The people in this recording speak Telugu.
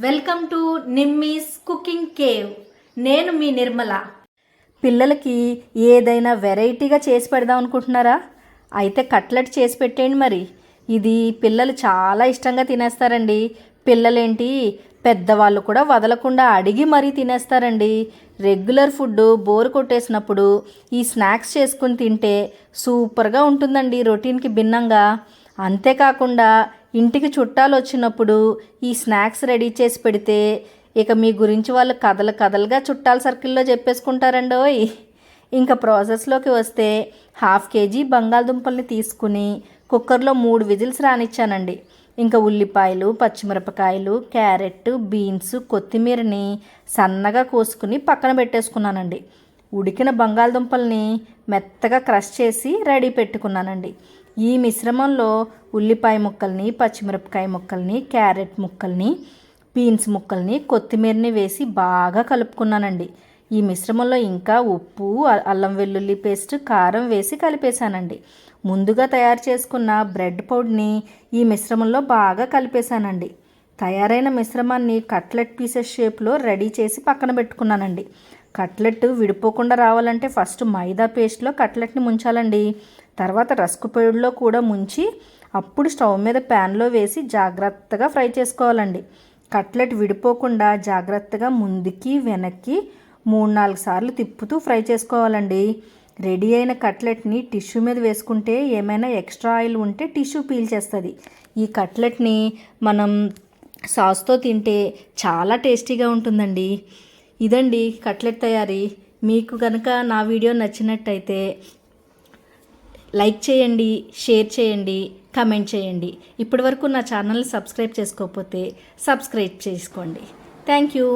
Welcome to Nimmi's cooking cave. నేను మీ నిర్మల. పిల్లలకి ఏదైనా వెరైటీగా చేసి పెడదాం అనుకుంటున్నారా? అయితే కట్లెట్ చేసి పెట్టేయండి మరి. ఇది పిల్లలు చాలా ఇష్టంగా తినేస్తారండి. పిల్లలేంటి? పెద్దవాళ్ళు కూడా వదలకుండా అడిగి మరీ తినేస్తారండి. రెగ్యులర్ ఫుడ్ బోర్ కొట్టేసినప్పుడు ఈ స్నాక్స్ చేసుకుని తింటే సూపర్గా ఉంటుందండి రొటీన్కి భిన్నంగా. అంతేకాకుండా ఇంటికి చుట్టాలు వచ్చినప్పుడు ఈ స్నాక్స్ రెడీ చేసి పెడితే ఇక మీ గురించి వాళ్ళు కథలు కథలుగా చుట్టాల సర్కిల్లో చెప్పేసుకుంటారండోయ్. ఇంకా ప్రాసెస్లోకి వస్తే హాఫ్ కేజీ బంగాళదుంపల్ని తీసుకుని కుక్కర్లో మూడు విజిల్స్ రానిచ్చానండి. ఇంకా ఉల్లిపాయలు పచ్చిమిరపకాయలు క్యారెట్ బీన్స్ కొత్తిమీరని సన్నగా కోసుకుని పక్కన పెట్టేసుకున్నానండి. ఉడికిన బంగాళదుంపల్ని మెత్తగా క్రష్ చేసి రెడీ పెట్టుకున్నానండి. ఈ మిశ్రమంలో ఉల్లిపాయ ముక్కల్ని పచ్చిమిరపకాయ ముక్కల్ని క్యారెట్ ముక్కల్ని బీన్స్ ముక్కల్ని కొత్తిమీరని వేసి బాగా కలుపుకున్నానండి. ఈ మిశ్రమంలో ఇంకా ఉప్పు అల్లం వెల్లుల్లి పేస్ట్ కారం వేసి కలిపేశానండి. ముందుగా తయారు చేసుకున్న బ్రెడ్ పౌడర్ని ఈ మిశ్రమంలో బాగా కలిపేశానండి. తయారైన మిశ్రమాన్ని కట్లెట్ పీసెస్ షేప్లో రెడీ చేసి పక్కన పెట్టుకున్నానండి. కట్లెట్ విడిపోకుండా రావాలంటే ఫస్ట్ మైదా పేస్ట్లో కట్లెట్ని ముంచాలండి. తర్వాత రస్క్ పొడిలో కూడా ముంచి అప్పుడు స్టవ్ మీద ప్యాన్లో వేసి జాగ్రత్తగా ఫ్రై చేసుకోవాలండి. కట్లెట్ విడిపోకుండా జాగ్రత్తగా ముందుకి వెనక్కి మూడు నాలుగు సార్లు తిప్పుతూ ఫ్రై చేసుకోవాలండి. రెడీ అయిన కట్లెట్ని టిష్యూ మీద వేసుకుంటే ఏమైనా ఎక్స్ట్రా ఆయిల్ ఉంటే టిష్యూ పీల్ చేస్తుంది. ఈ కట్లెట్ని మనం సాస్తో తింటే చాలా టేస్టీగా ఉంటుందండి. ఇదండి కట్లెట్ తయారీ. మీకు కనుక నా వీడియో నచ్చినట్టయితే లైక్ చేయండి షేర్ చేయండి కమెంట్ చేయండి. ఇప్పటివరకు నా ఛానల్ని సబ్స్క్రైబ్ చేసుకోకపోతే సబ్స్క్రైబ్ చేసుకోండి. Thank you.